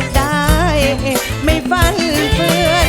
กได้ ไม่ฟันเฟือน